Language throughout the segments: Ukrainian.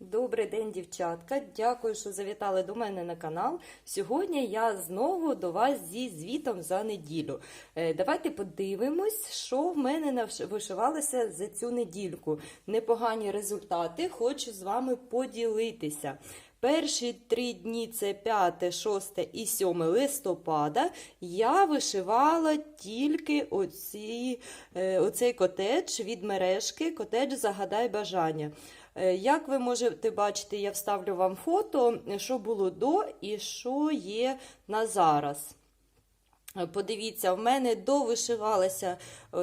Добрий день, дівчатка. Дякую, що завітали до мене на канал. Сьогодні я знову до вас зі звітом за неділю. Е, Давайте подивимось, що в мене вишивалося за цю недільку. Непогані результати, хочу з вами поділитися. Перші три дні це 5, 6 і 7 листопада. Я вишивала тільки оці, е, оцей котедж від мережки, котедж Загадай бажання. Е, Як ви можете бачити, я вставлю вам фото, що було до і що є на зараз. Е, Подивіться, в мене довишивалася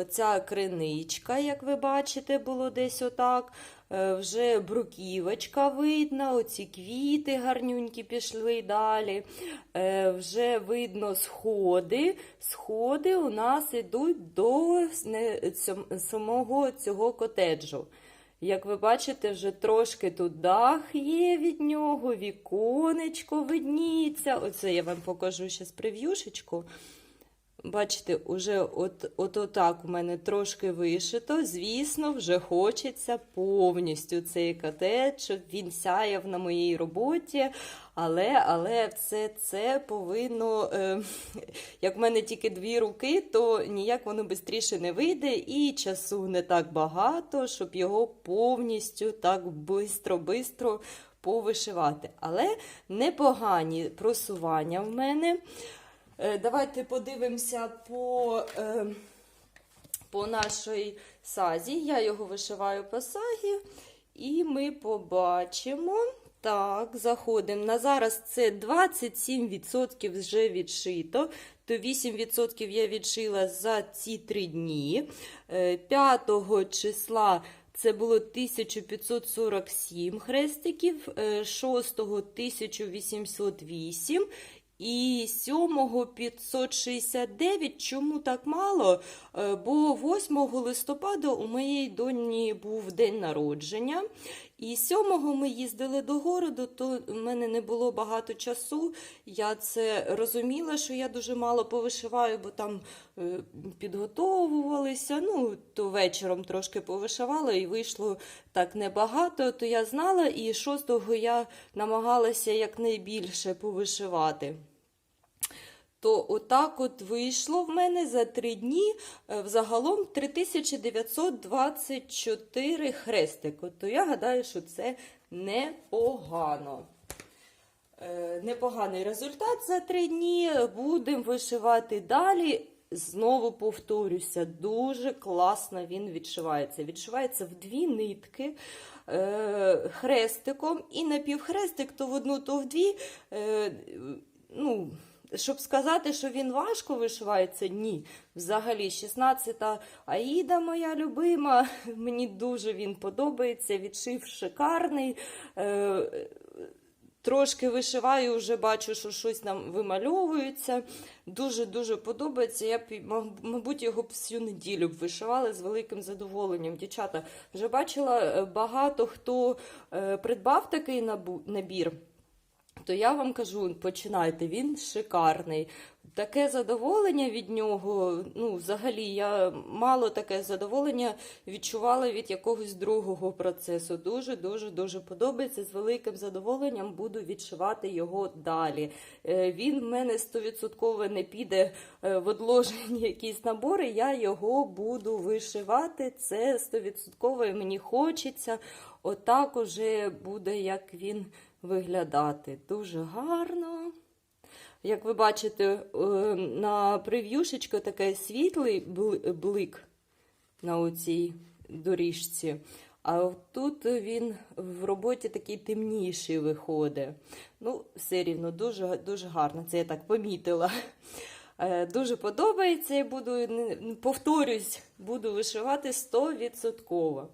ця криничка, як ви бачите, було десь отак. Е, Вже бруківочка видно, оці квіти гарнюнькі пішли далі. Е, Вже видно сходи. Сходи у нас йдуть до самого цього котеджу. Як ви бачите, вже трошки тут дах є від нього, віконечко видніється. Оце я вам покажу ще прев'юшечку. Бачите, уже от, от отак у мене трошки вишито. Звісно, вже хочеться повністю цей катет, щоб він сяяв на моїй роботі. Але, але все це повинно, е, як в мене тільки дві руки, то ніяк воно швидше не вийде, і часу не так багато, щоб його повністю так бистро-бистро повишивати. Але непогані просування в мене. Е, Давайте подивимося по, е, по нашій сазі. Я його вишиваю по сагі, і ми побачимо. Так, заходимо. На зараз це 27% вже відшито, то 8% я відшила за ці три дні. Е, 5 числа це було 1547 хрестиків, 6 1808 і 7 569. Чому так мало? Е, Бо 8 листопада у моєї доні був день народження. І 7 ми їздили до городу, то в мене не було багато часу. Я це розуміла, що я дуже мало повишиваю, бо там е, підготовувалися. Ну, то вечором трошки повишивала і вийшло так небагато, то я знала, і 6-го я намагалася якнайбільше повишивати. То отак от вийшло в мене за три дні е, взагалом 3924 хрестики. То я гадаю, що це непогано. Е, Непоганий результат за три дні. Будемо вишивати далі. Знову повторюся, дуже класно він відшивається. Відшивається в дві нитки е, хрестиком і напівхрестик то в одну, то в дві. Е, ну, щоб сказати, що він важко вишивається, ні. Взагалі, 16-та Аїда моя любима, мені дуже він подобається, відшив шикарний. Е, Трошки вишиваю, вже бачу, що щось там вимальовується. Дуже-дуже подобається. Я б, мабуть, його б всю неділю б вишивала з великим задоволенням. Дівчата, вже бачила е, багато хто е, придбав такий набір. То я вам кажу, починайте, він шикарний. Таке задоволення від нього, ну, взагалі, я мало таке задоволення відчувала від якогось другого процесу. Дуже, дуже, дуже подобається. З великим задоволенням буду відшивати його далі. Е, Він в мене 100% не піде е, в одложені якісь набори, я його буду вишивати. Це 100% мені хочеться. Отак уже буде, як він виглядати. Дуже гарно. Як ви бачите, е, на прев'юшечку такий світлий блик на оцій доріжці. А тут він в роботі такий темніший виходить. Ну, все рівно дуже, дуже гарно. Це я так помітила. Е, Дуже подобається буду, повторюсь, буду вишивати 100%.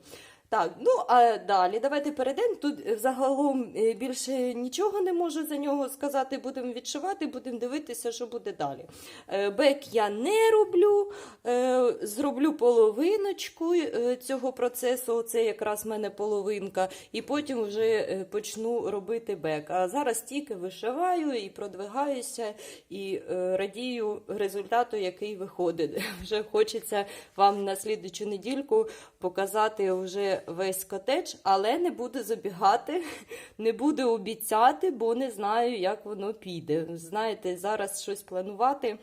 Так, ну а далі давайте перейдемо. Тут загалом е, більше нічого не можу за нього сказати. Будемо відшивати, будемо дивитися, що буде далі. Е, Бек я не роблю, е, зроблю половиночку цього процесу. Це якраз в мене половинка, і потім вже почну робити бек. А зараз тільки вишиваю і продвигаюся, і радію результату, який виходить. Вже хочеться вам на слідчу недільку показати вже весь котедж, але не буду забігати, не буду обіцяти, бо не знаю, як воно піде. Знаєте, зараз щось планувати.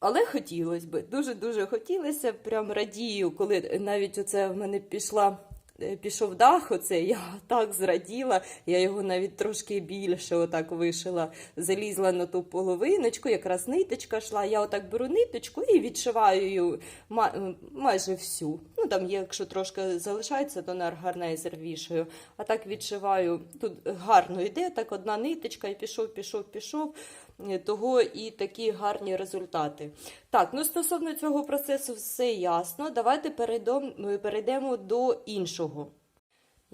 Але хотілося б, дуже-дуже хотілося. Прям радію, коли навіть оце в мене пішла. Е, Пішов дах, оце я так зраділа. Я його навіть трошки більше отак вишила, залізла на ту половиночку, якраз ниточка йшла. Я отак беру ниточку і відшиваю її ма- майже всю. Ну там якщо трошки залишається, то на гарнайзер вішаю. А так відшиваю. Тут гарно йде, так одна ниточка, і пішов, пішов, пішов. Е, Того і такі гарні результати. Так, ну стосовно цього процесу все ясно. Давайте перейдемо, перейдемо до іншого.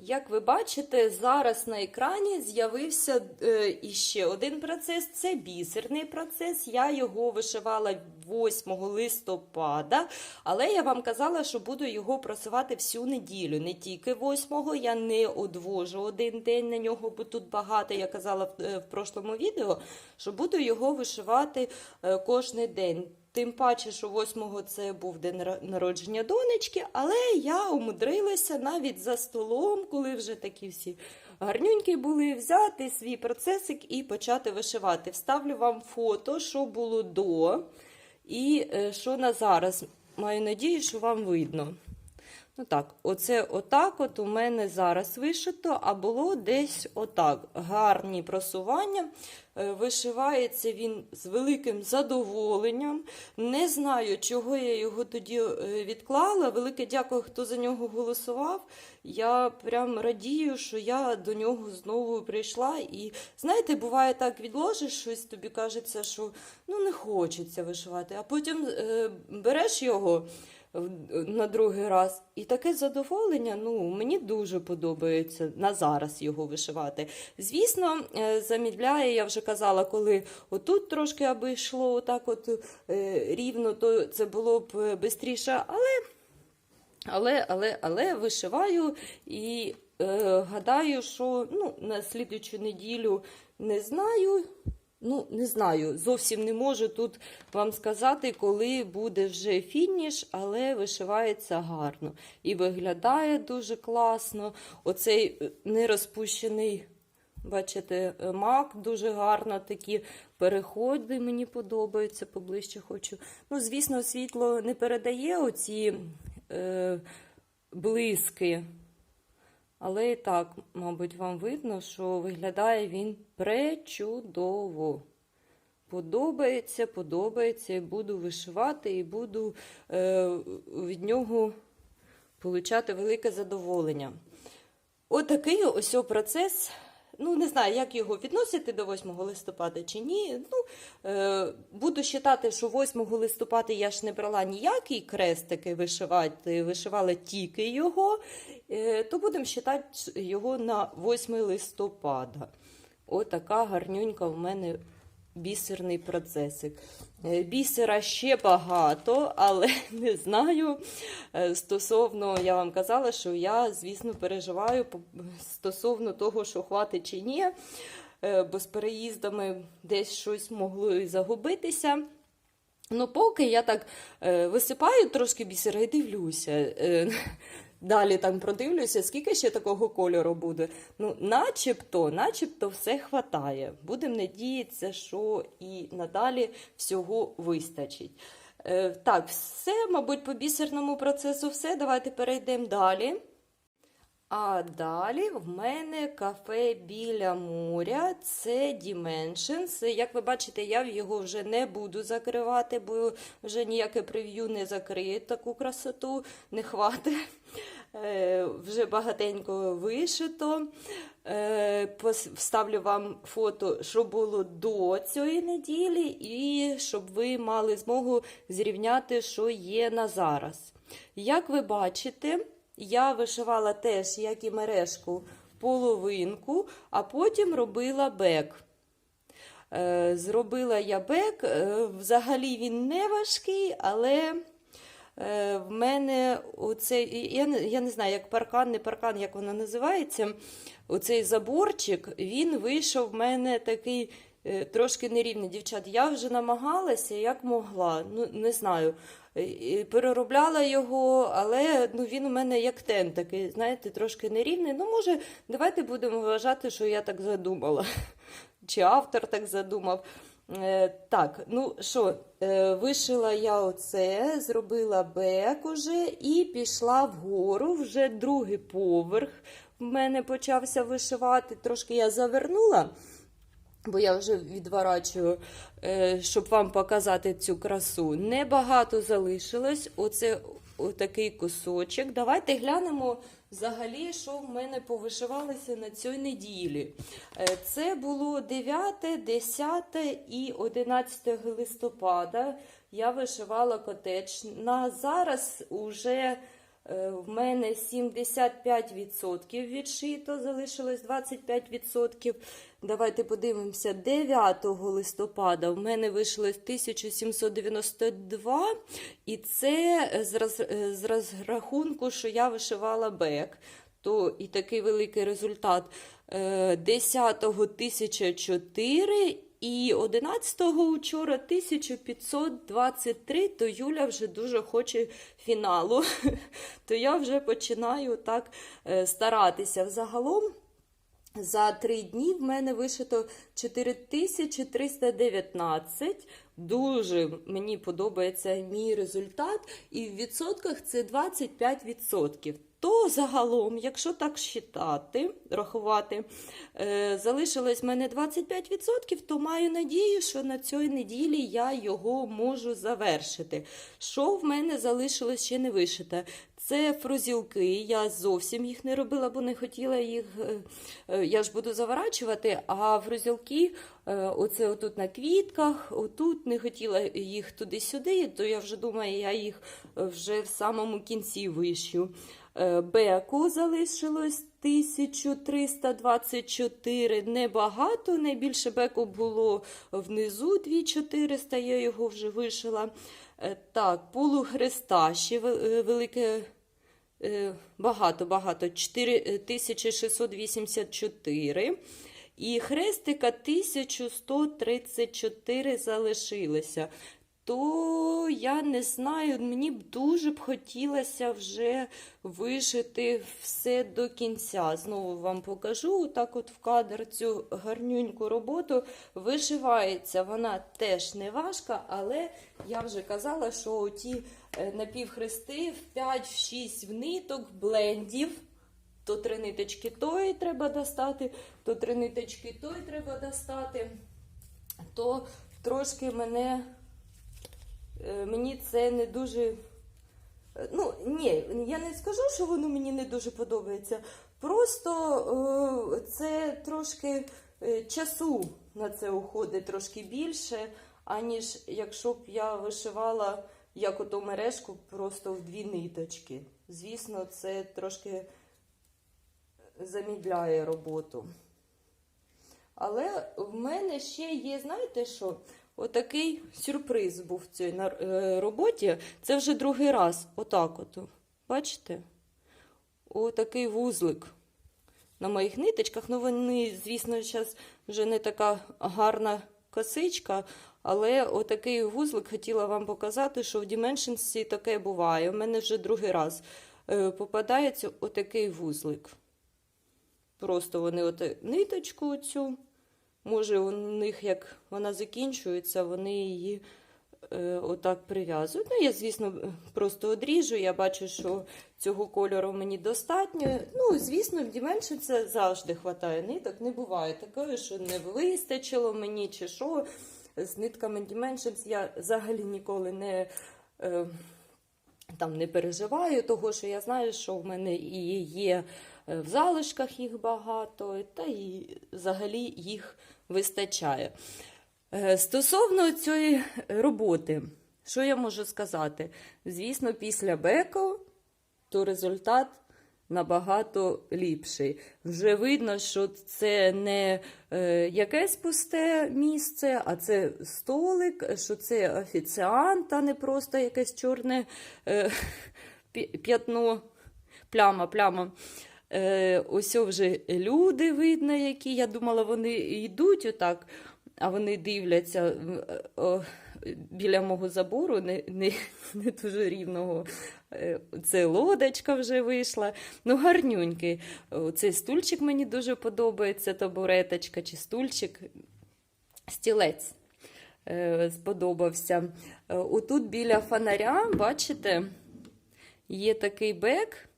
Як ви бачите, зараз на екрані з'явився е, іще один процес це бісерний процес. Я його вишивала 8 листопада, але я вам казала, що буду його просувати всю неділю. Не тільки 8-го, я не одвожу один день на нього, бо тут багато, я казала в, е, в прошлому відео, що буду його вишивати е, кожен день. Тим паче, що 8-го це був день народження донечки, але я умудрилася навіть за столом, коли вже такі всі гарнюнькі були, взяти свій процесик і почати вишивати. Вставлю вам фото, що було до і е, що на зараз. Маю надію, що вам видно. Ну так, оце отак от у мене зараз вишито, а було десь отак. Гарні просування. Е, Вишивається він з великим задоволенням. Не знаю, чого я його тоді е, відклала. Велике дякую, хто за нього голосував. Я прям радію, що я до нього знову прийшла. І знаєте, буває так, відложиш щось, тобі кажеться, що ну не хочеться вишивати, а потім е, береш його на другий раз. І таке задоволення, ну, мені дуже подобається на зараз його вишивати. Звісно, е, замідляє, я вже казала, коли отут трошки аби йшло отак от е, рівно, то це було б швидше, але, але, але, але вишиваю і е, гадаю, що ну, на слідучу неділю не знаю. Ну, не знаю, зовсім не можу тут вам сказати, коли буде вже фініш, але вишивається гарно. І виглядає дуже класно. Оцей е, нерозпущений, бачите, е, мак дуже гарно такі переходи мені подобаються, поближче хочу. Ну, звісно, світло не передає оці е, блиски. Але і так, мабуть, вам видно, що виглядає він пречудово. Подобається, подобається, і буду вишивати, і буду е, від нього получати велике задоволення. Отакий ось процес. Ну, не знаю, як його відносити до 8 листопада чи ні. Ну, е, буду вважати, що 8 листопада я ж не брала ніякий крестики вишивати, вишивала тільки його, е, то будемо вважати його на 8 листопада. Отака гарнюнька в мене бісерний процесик. Е, Бісера ще багато, але не знаю. Е, Стосовно, я вам казала, що я, звісно, переживаю стосовно того, що хватить чи ні, Е, бо з переїздами десь щось могло і загубитися. Ну, поки я так висипаю трошки бісера і дивлюся. Далі там продивлюся, скільки ще такого кольору буде. Ну, начебто, начебто все хватає. Будемо надіятися, що і надалі всього вистачить. Е, так, все, мабуть, по бісерному процесу все. Давайте перейдемо далі. А далі в мене кафе біля моря. Це Dimensions. Як ви бачите, я його вже не буду закривати, бо вже ніяке прев'ю не закриє таку красоту, не хватить. Е, Вже багатенько вишито. Е, Вставлю вам фото, що було до цієї неділі, і щоб ви мали змогу зрівняти, що є на зараз. Як ви бачите, я вишивала теж, як і мережку, половинку, а потім робила бек. Е, Зробила я бек. Е, Взагалі він не важкий, але е, в мене оцей, я я не знаю, як паркан, не паркан, як воно називається. Оцей заборчик, він вийшов в мене такий трошки нерівний. Дівчат, я вже намагалася, як могла. Ну, не знаю. переробляла його, але ну, він у мене як тен такий, знаєте, трошки нерівний. Ну, може, давайте будемо вважати, що я так задумала. Чи автор так задумав. Е, так, ну що, е, вишила я оце, зробила бек уже і пішла вгору, вже другий поверх в мене почався вишивати. Трошки я завернула, бо я вже відворачую, е, щоб вам показати цю красу. Небагато залишилось. Оце такий кусочок. Давайте глянемо взагалі, що в мене повишивалося на цій неділі. Е, Це було 9, 10 і 11 листопада. Я вишивала котедж. На зараз уже е, в мене 75% відшито, залишилось 25%. Давайте подивимося, 9 листопада в мене вийшло 1792, і це з, роз, е, з розрахунку, що я вишивала бек. То і такий великий результат. Е, 10-го 1004 і 11-го учора 1523, то Юля вже дуже хоче фіналу. То я вже починаю так е, старатися. Взагалом за три дні в мене вишито 4319. Дуже мені подобається мій результат, і в відсотках це 25%. То загалом, якщо так считати, рахувати, е, залишилось в мене 25%, то маю надію, що на цій неділі я його можу завершити. Що в мене залишилось ще не вишите? Це фрузілки. Я зовсім їх не робила, бо не хотіла їх. е, е, Я ж буду заворачувати, а фрузілки, оце отут на квітках, отут не хотіла їх туди-сюди, то я вже думаю, я їх вже в самому кінці вишью. Е, Беку залишилось 1324, небагато. Найбільше беку було внизу 2400, я його вже вишила. Е, Так, полухреста ще е, велике. е, Багато, багато, 4684. І хрестика 1134 залишилося. То я не знаю, мені б дуже б хотілося вже вишити все до кінця. Знову вам покажу так от в кадр цю гарнюньку роботу. Вишивається вона теж не важка, але я вже казала, що ті е, напівхрести в 5-6 ниток блендів. То три ниточки тої треба достати, то три ниточки тої треба достати, то трошки мене мені це не дуже. е, Ну, ні, я не скажу, що воно мені не дуже подобається. Просто е, це трошки е, часу на це уходить трошки більше, аніж якщо б я вишивала як ото мережку просто в дві ниточки. Звісно, це трошки замідляє роботу. Але в мене ще є, знаєте що? Отакий сюрприз був в цій е, роботі. Це вже другий раз. Отак от. Бачите? Отакий вузлик на моїх ниточках. Ну, вони, звісно, зараз вже не така гарна косичка, але отакий вузлик хотіла вам показати, що в Dimensions таке буває. У мене вже другий раз е, попадається отакий вузлик. Просто вони от ниточку цю. Може, у них, як вона закінчується, вони її е, отак прив'язують. Ну, я, звісно, просто одріжу. Я бачу, що цього кольору мені достатньо. Ну, звісно, Dimension це завжди вистачає ниток. Не буває такого, що не вистачило мені чи що. З нитками Dimensions я взагалі ніколи не. Е, там не переживаю, того що я знаю, що в мене і є в залишках їх багато, та і взагалі їх вистачає. Е, Стосовно цієї роботи, що я можу сказати? Звісно, після беку то результат набагато ліпший. Вже видно, що це не е, якесь пусте місце, а це столик, що це офіціант, а не просто якесь чорне е, п'ятно, пляма, пляма. Е, ось вже люди видно, які. Я думала, вони йдуть отак, а вони дивляться. О, біля мого забору, не, не, не дуже рівного. Е, Це лодочка вже вийшла. Ну, гарнюнький. Цей стульчик мені дуже подобається, табуреточка чи стульчик. Стілець е, сподобався. Е, Отут біля фонаря, бачите, є такий бек,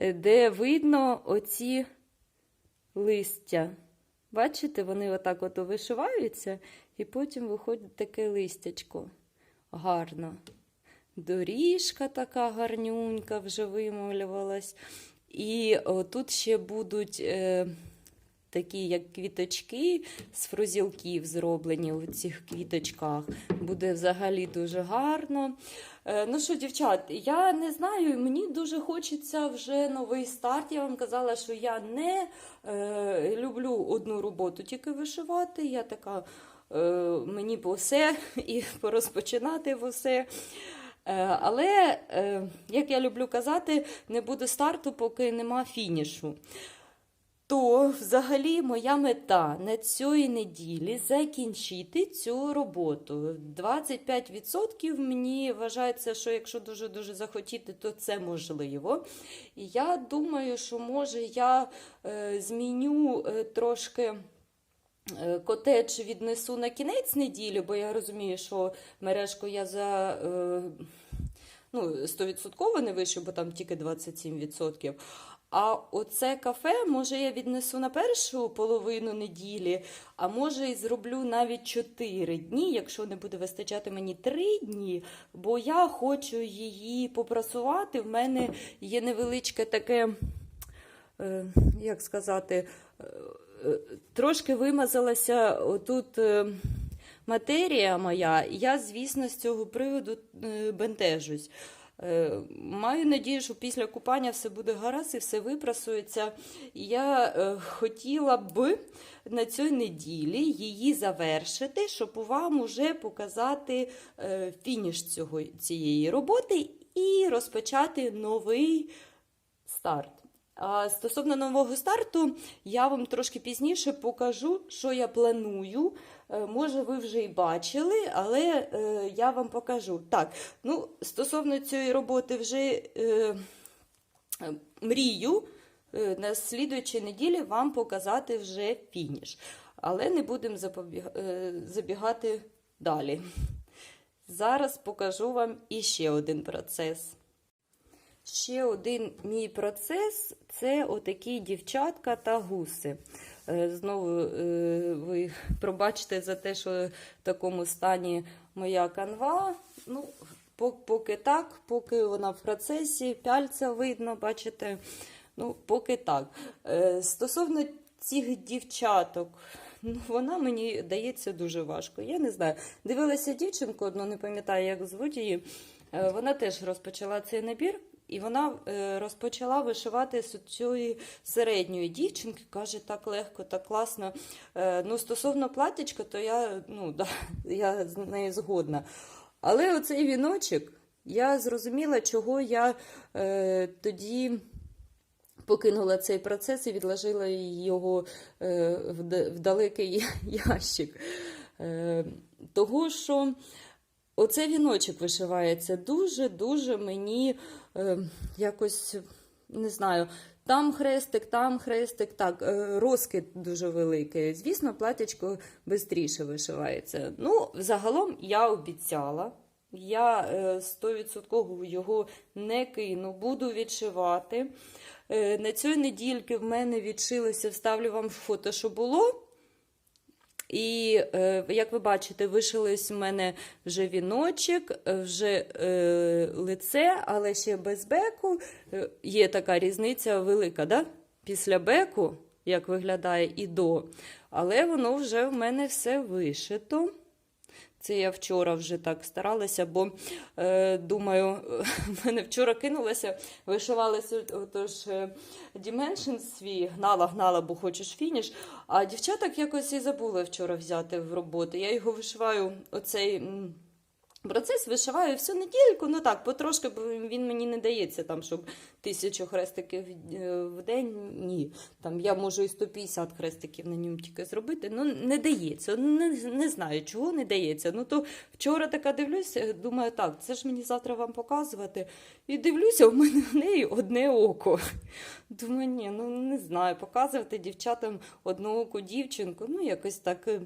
де видно оці листя. Бачите, вони отак от вишиваються, і потім виходить таке листячко. Гарно. Доріжка така гарнюнька вже вималювалась. І тут ще будуть е, такі, як квіточки з фрузілків зроблені у цих квіточках. Буде взагалі дуже гарно. Е, ну що, дівчат, я не знаю, мені дуже хочеться вже новий старт. Я вам казала, що я не е, люблю одну роботу тільки вишивати. Я така, е, мені б усе і порозпочинати в усе. Е, Але, е, як я люблю казати, не буде старту, поки нема фінішу. То, взагалі, моя мета на цієї неділі закінчити цю роботу. 25% мені вважається, що якщо дуже-дуже захотіти, то це можливо. І я думаю, що може я е, зміню е, трошки. Е, Котедж віднесу на кінець неділі, бо я розумію, що мережку я за е, ну, 100% не вишу, бо там тільки 27%. А оце кафе, може, я віднесу на першу половину неділі, а може і зроблю навіть 4 дні, якщо не буде вистачати мені 3 дні, бо я хочу її попрасувати. В мене є невеличке таке, е, як сказати, е, е, трошки вимазалася отут. Матерія моя, я, звісно, з цього приводу е, бентежусь. Е, Маю надію, що після купання все буде гаразд і все випрасується. Я е, хотіла б на цій неділі її завершити, щоб вам уже показати фініш цього, цієї роботи і розпочати новий старт. Стосовно нового старту, я вам трошки пізніше покажу, що я планую. Е, Може, ви вже і бачили, але е, я вам покажу. Так, ну, стосовно цієї роботи, вже е, мрію е, на слідуючій неділі вам показати вже фініш. Але не будемо забігати далі. Зараз покажу вам іще один процес. Ще один мій процес це отакі дівчатка та гуси. Е, Знову е, ви пробачте за те, що в такому стані моя канва. Ну, поки так, поки вона в процесі, пяльця видно, бачите. Ну, поки так. Е, Стосовно цих дівчаток, ну, вона мені дається дуже важко. Я не знаю. Дивилася дівчинку, одну не пам'ятаю, як звуть її. Е, Вона теж розпочала цей набір. І вона е, розпочала вишивати з цієї середньої дівчинки. Каже, так легко, так класно. Е, ну, стосовно платічка, то я, ну, да, я з нею згодна. Але оцей віночок, я зрозуміла, чого я е, тоді покинула цей процес і відложила його в, далекий ящик. Того, що оцей віночок вишивається дуже-дуже мені е, якось, не знаю, там хрестик, там хрестик, так, е, розкид дуже великий. Звісно, платячко швидше вишивається. Ну, загалом я обіцяла. Я е, 100% його не кину, буду відшивати. Е, На цій недільки в мене відшилося, вставлю вам фото, що було. І, е, як ви бачите, вишилось у мене вже віночок, е, вже е, лице, але ще без беку. Є така різниця велика, да? після беку, як виглядає і до. Але воно вже в мене все вишито. Це я вчора вже так старалася, бо е, думаю, в мене вчора кинулася, вишивалася отож е, Dimensions свій, гнала, гнала, бо хочеш фініш. А дівчаток якось і забули вчора взяти в роботу. Я його вишиваю, оцей процес вишиваю всю недільку, ну так, потрошки, бо він мені не дається там, щоб тисячу хрестиків е, в день. Ні. Там я можу і 150 хрестиків на ньому тільки зробити. Ну, не дається. Ну, Не, не знаю, чого не дається. Ну, то вчора така дивлюся, думаю, так, це ж мені завтра вам показувати. І дивлюся, у мене в неї одне око. Думаю, ні, ну не знаю, показувати дівчатам однооку дівчинку, ну якось так. е,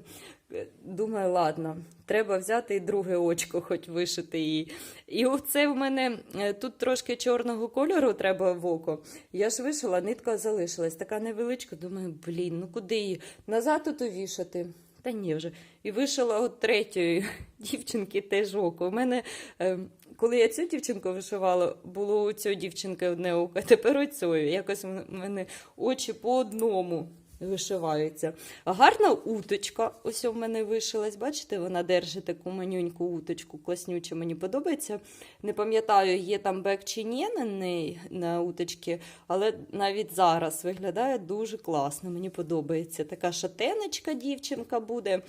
е, Думаю, ладно, треба взяти і друге очко, хоч вишити її. І оце в мене е, тут трошки чорного кольору треба в око. Я ж вишила, нитка залишилась, така невеличка. Думаю, блін, ну куди її? Назад ото вішати? Та ні вже. І вишила от третьої дівчинки теж око. У мене, е, коли я цю дівчинку вишивала, було у цього дівчинки одне око, тепер цього. Якось в мене очі по одному вишиваються. Гарна уточка, ось у мене вишилась. Бачите, вона держить таку манюньку уточку, класнючу, мені подобається. Не пам'ятаю, є там бек чи ні на неї на уточці, але навіть зараз виглядає дуже класно. Мені подобається. Така шатеночка дівчинка буде,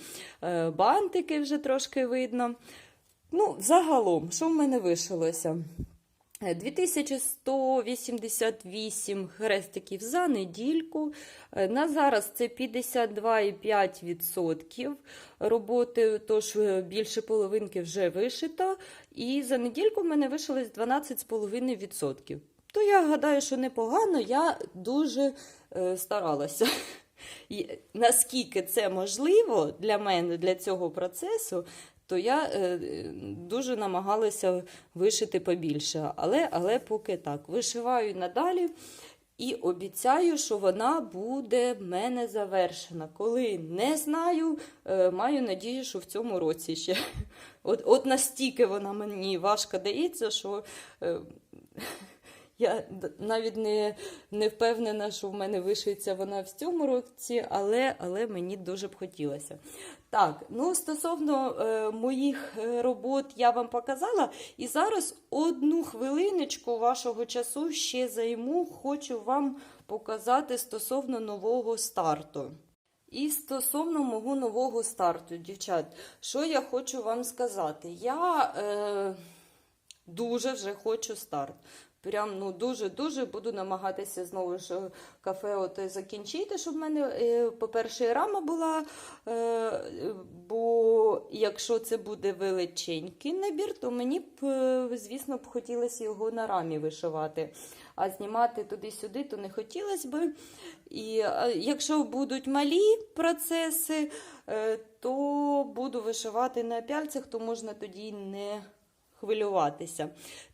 е, бантики вже трошки видно. Ну, загалом, що в мене вишилося? Е, 2188 хрестиків за недільку. Е, На зараз це 52,5% роботи, тож е, більше половинки вже вишито. І за недільку в мене вишилось 12,5%. То я гадаю, що непогано, я дуже е, старалася. І наскільки це можливо для мене, для цього процесу, то я е, дуже намагалася вишити побільше. Але, але поки так. Вишиваю надалі і обіцяю, що вона буде в мене завершена. Коли не знаю, е, маю надію, що в цьому році ще. От, от настільки вона мені важко дається, що. Я навіть не, не впевнена, що в мене вишиється вона в цьому році, але, але мені дуже б хотілося. Так, ну стосовно е, моїх е, робот я вам показала. І зараз одну хвилиночку вашого часу ще займу, хочу вам показати стосовно нового старту. І стосовно мого нового старту, дівчат, що я хочу вам сказати? Я е, дуже вже хочу старт. Прям ну дуже-дуже буду намагатися знову ж е, кафе от закінчити, щоб в мене, е, по-перше, рама була. Е, бо якщо це буде величенький набір, то мені б, е, звісно, б хотілося його на рамі вишивати. А знімати туди-сюди, то не хотілося би. І е, якщо будуть малі процеси, е, то буду вишивати на пяльцях, то можна тоді не хвилюватися.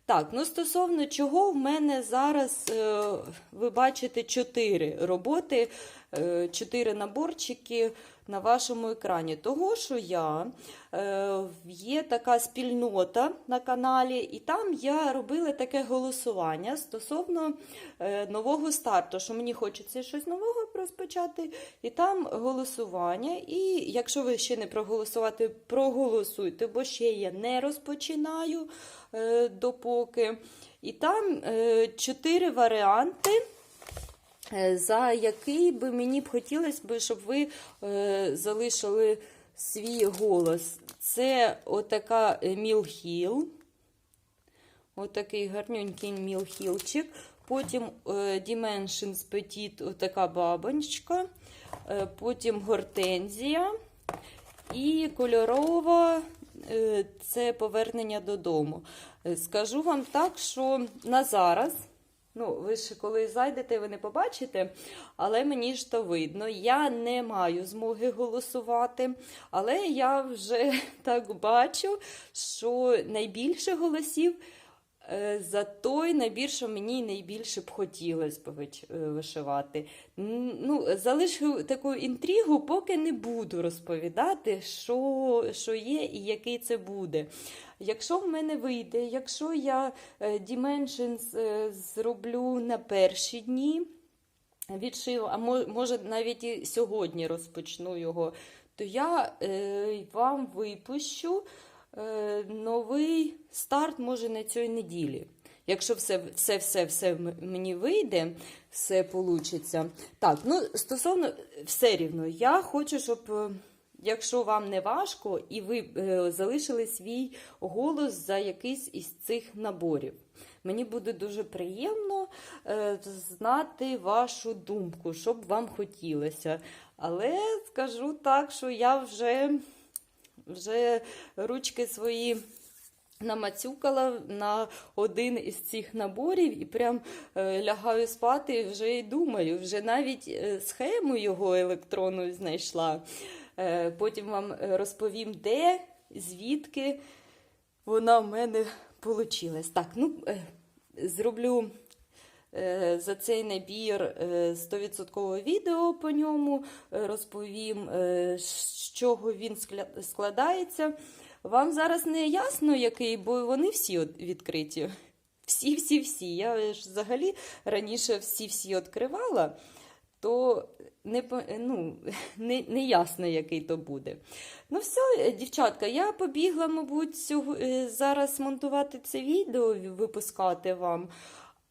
Так, ну стосовно чого в мене зараз, е, ви бачите, чотири роботи, е, чотири наборчики на вашому екрані. Того, що я е, є така спільнота на каналі, і там я робила таке голосування стосовно е, нового старту, що мені хочеться щось нового розпочати, і там голосування. І якщо ви ще не проголосувати, проголосуйте, бо ще я не розпочинаю е, допоки. І там е, чотири варіанти. Е, За який би мені б хотілося б, щоб ви е, залишили свій голос. Це отака мілхіл. Отакий гарненький мілхілчик. Потім е, Dimensions Petit, отака бабонечка. Е, потім гортензія. І кольорова е, це повернення додому. Е, Скажу вам так, що на зараз. Ну, ви ж коли зайдете, ви не побачите, але мені ж то видно. Я не маю змоги голосувати, але я вже так бачу, що найбільше голосів за той набір, що мені найбільше б хотілося е, вишивати. Ну, залишу таку інтригу, поки не буду розповідати, що, що є і який це буде. Якщо в мене вийде, якщо я е, Dimensions е, зроблю на перші дні, відшив, а може навіть і сьогодні розпочну його, то я е, вам випущу е, новий старт, може, на цій неділі. Якщо все, все, все, все мені вийде, все получиться. Так, ну стосовно все рівно, я хочу, щоб. е, Якщо вам не важко, і ви е, залишили свій голос за якийсь із цих наборів. Мені буде дуже приємно е, знати вашу думку, що б вам хотілося. Але скажу так, що я вже, вже ручки свої намацюкала на один із цих наборів і прям е, лягаю спати і вже й думаю, вже навіть е, схему його електронну знайшла. Е, потім вам розповім, де, звідки вона в мене вийшла. Так, ну, зроблю за цей набір е, 100% відео по ньому, е, розповім, е, з чого він складається. Вам зараз не ясно, який, бо вони всі відкриті. Всі, всі, всі. Я ж взагалі раніше всі-всі відкривала, то не, ну, не, не ясно, який то буде. Ну, все, дівчатка, я побігла, мабуть, е, зараз монтувати це відео, випускати вам.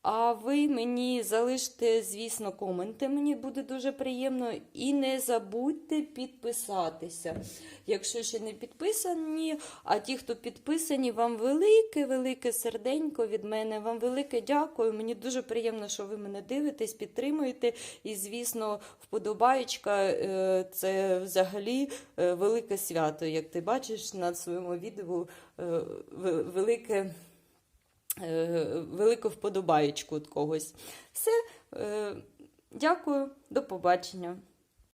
А ви мені залиште, звісно, коменти, мені буде дуже приємно. І не забудьте підписатися. Якщо ще не підписані, а ті, хто підписані, вам велике, велике серденько від мене. Вам велике дякую. Мені дуже приємно, що ви мене дивитесь, підтримуєте. І, звісно, вподобаєчка е, це взагалі е, велике свято. Як ти бачиш на своєму відео, е, велике велику вподобаєчку від когось. Все, е, дякую, до побачення.